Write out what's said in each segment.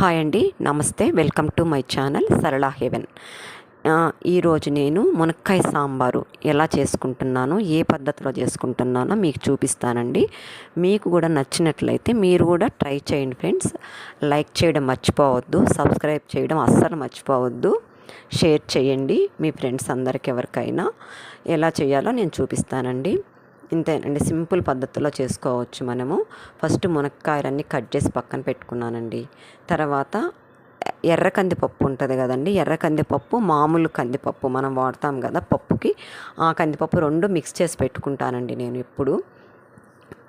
Hi అండి నమస్తే. Welcome to my channel Sarala heaven. ఈరోజు నేను మునక్కాయ సాంబారు ఎలా చేసుకుంటున్నానో ఏ పద్ధతిలో చేసుకుంటున్నానో మీకు చూపిస్తానండి. మీకు కూడా నచ్చినట్లయితే మీరు కూడా ట్రై చేయండి ఫ్రెండ్స్. లైక్ చేయడం మర్చిపోవద్దు సబ్స్క్రైబ్ చేయడం అస్సలు మర్చిపోవద్దు. షేర్ చేయండి మీ ఫ్రెండ్స్ అందరికి ఎవరికైనా ఎలా చేయాలో నేను చూపిస్తానండి. ఇంతేనండి సింపుల్ పద్ధతిలో చేసుకోవచ్చు మనము. ఫస్ట్ మునక్కాయలన్నీ కట్ చేసి పక్కన పెట్టుకున్నానండి. తర్వాత ఎర్ర కందిపప్పు ఉంటుంది కదండి. ఎర్ర కందిపప్పు మామూలు కందిపప్పు మనం వాడతాం కదా పప్పుకి. ఆ కందిపప్పు రెండు మిక్స్ చేసి పెట్టుకుంటానండి నేను ఇప్పుడు.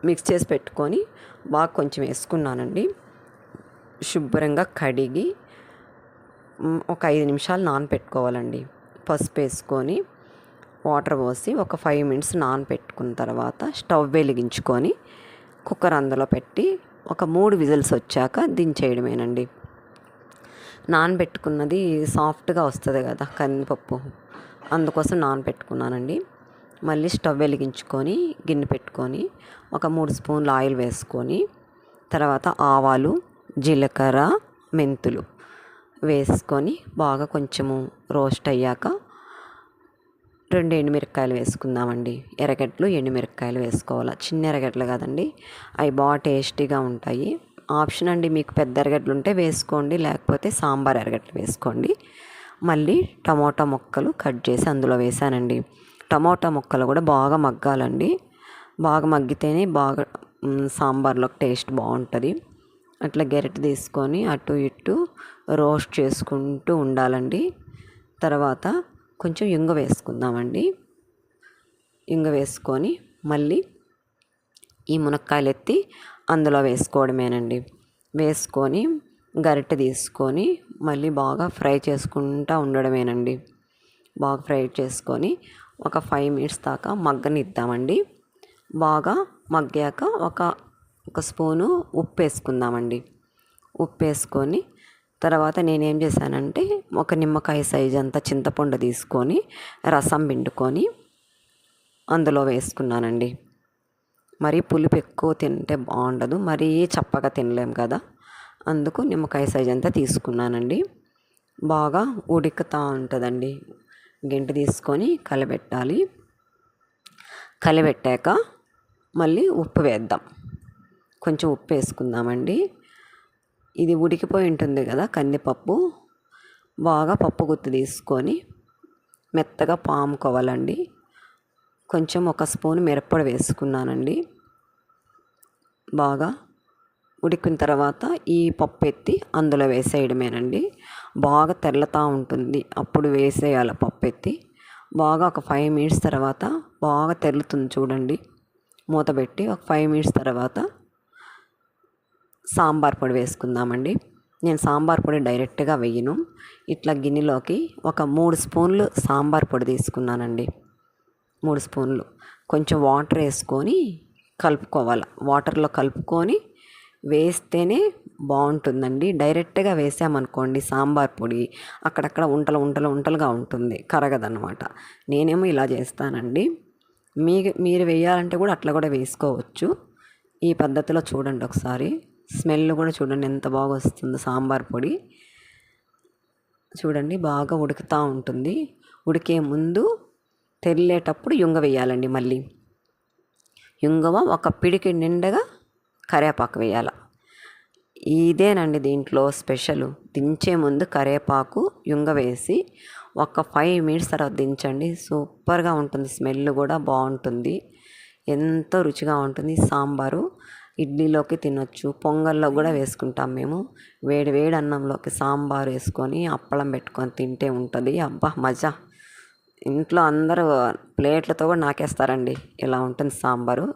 మిక్స్ చేసి పెట్టుకొని బాగా కొంచెం వేసుకున్నానండి. శుభ్రంగా కడిగి ఒక ఐదు నిమిషాలు నానపెట్టుకోవాలండి. పసుపు వేసుకొని వాటర్ పోసి ఒక ఫైవ్ మినిట్స్ నానపెట్టుకున్న తర్వాత స్టవ్ వెలిగించుకొని కుక్కర్ అందులో పెట్టి ఒక మూడు విజిల్స్ వచ్చాక దించేయడమేనండి. నానబెట్టుకున్నది సాఫ్ట్గా వస్తుంది కదా కందిపప్పు. అందుకోసం నానబెట్టుకున్నానండి. మళ్ళీ స్టవ్ వెలిగించుకొని గిన్నె పెట్టుకొని ఒక మూడు స్పూన్లు ఆయిల్ వేసుకొని తర్వాత ఆవాలు జీలకర్ర మెంతులు వేసుకొని బాగా కొంచెము రోస్ట్ అయ్యాక రెండు ఎండుమిరపకాయలు వేసుకుందామండి. ఎర్రగడ్డలు ఎండుమిరపకాయలు వేసుకోవాలి. చిన్న ఎర్రగడ్డలు కదండి. అవి బాగా టేస్టీగా ఉంటాయి. ఆప్షన్ అండి మీకు పెద్ద ఎర్రగడ్డలు ఉంటే వేసుకోండి. లేకపోతే సాంబార్ ఎర్రగడ్డలు వేసుకోండి. మళ్ళీ టమోటా ముక్కలు కట్ చేసి అందులో వేసానండి. టమోటా ముక్కలు కూడా బాగా మగ్గాలండి. బాగా మగ్గితేనే బాగా సాంబార్లో టేస్ట్ బాగుంటుంది. అట్లా గెరటి తీసుకొని అటు ఇటు రోస్ట్ చేసుకుంటూ ఉండాలండి. తర్వాత కొంచెం ఇంగ వేసుకుందామండి. ఇంగ వేసుకొని మళ్ళీ ఈ మునక్కాయలు ఎత్తి అందులో వేసుకోవడమేనండి. వేసుకొని గరిటె తీసుకొని మళ్ళీ బాగా ఫ్రై చేసుకుంటూ ఉండడమేనండి. బాగా ఫ్రై చేసుకొని ఒక ఫైవ్ మినిట్స్ దాకా మగ్గనిద్దామండి. బాగా మగ్గాక ఒక ఒక స్పూను ఉప్పు వేసుకుందామండి. ఉప్పు వేసుకొని తర్వాత నేనేం చేశానంటే ఒక నిమ్మకాయ సైజ్ అంత చింతపండు తీసుకొని రసం పిండుకొని అందులో వేసుకున్నానండి. మరి పులుపు ఎక్కువ తింటే బాగుండదు మరీ చప్పగా తినలేం కదా. అందుకు నిమ్మకాయ సైజ్ అంతా తీసుకున్నానండి. బాగా ఉడుకుతూ ఉంటుందండి. గెంటి తీసుకొని కలబెట్టాలి. కలబెట్టాక మళ్ళీ ఉప్పు వేద్దాం. కొంచెం ఉప్పు వేసుకుందామండి. ఇది ఉడికిపోయి ఉంటుంది కదా కందిపప్పు. బాగా పప్పు గుత్తి తీసుకొని మెత్తగా పాముకోవాలండి కొంచెం ఒక స్పూన్ మిరప్పొడి వేసుకున్నానండి. బాగా ఉడికిన తర్వాత ఈ పప్పు ఎత్తి అందులో వేసేయడమేనండి. బాగా తెల్లతా ఉంటుంది. అప్పుడు వేసేయాలి పప్పు ఎత్తి. బాగా ఒక ఫైవ్ మినిట్స్ తర్వాత బాగా తెల్లుతుంది చూడండి. మూత పెట్టి ఒక ఫైవ్ మినిట్స్ తర్వాత సాంబార్ పొడి వేసుకుందామండి. నేను సాంబార్ పొడి డైరెక్ట్గా వేయను. ఇట్లా గిన్నెలోకి ఒక మూడు స్పూన్లు సాంబార్ పొడి తీసుకున్నానండి. మూడు స్పూన్లు. కొంచెం వాటర్ వేసుకొని కలుపుకోవాలి. వాటర్లో కలుపుకొని వేస్తేనే బాగుంటుందండి. డైరెక్ట్గా వేసామనుకోండి సాంబార్ పొడి అక్కడక్కడ ఉంటలు ఉంటలు ఉంటలుగా ఉంటుంది. కరగదనమాట నేనేమో ఇలా చేస్తానండి. మీ మీరు వేయాలంటే కూడా అట్లా కూడా వేసుకోవచ్చు. ఈ పద్ధతిలో చూడండి ఒకసారి. స్మెల్ కూడా చూడండి ఎంత బాగా వస్తుందో. సాంబార్ పొడి. చూడండి బాగా ఉడుకుతూ ఉంటుంది. ఉడికే ముందు తెల్లేటప్పుడు యుంగ వేయాలండి మళ్ళీ. యుంగవ ఒక పిడికి నిండగా కరేపాకు వేయాల. ఇదేనండి దీంట్లో స్పెషల్. దించే ముందు కరేపాకు యుంగ వేసి ఒక ఫైవ్ మినిట్స్ తర్వాత దించండి. సూపర్గా ఉంటుంది. స్మెల్ కూడా బాగుంటుంది. ఎంతో రుచిగా ఉంటుంది. సాంబారు. ఇడ్లీలోకి తినొచ్చు. పొంగల్లో కూడా వేసుకుంటాం మేము. వేడి వేడి అన్నంలోకి సాంబార్ వేసుకొని అప్పడం పెట్టుకొని తింటే ఉంటుంది. అబ్బా మజా. ఇంట్లో అందరూ ప్లేట్లతో కూడా నాకేస్తారండి. ఇలా ఉంటుంది సాంబారు?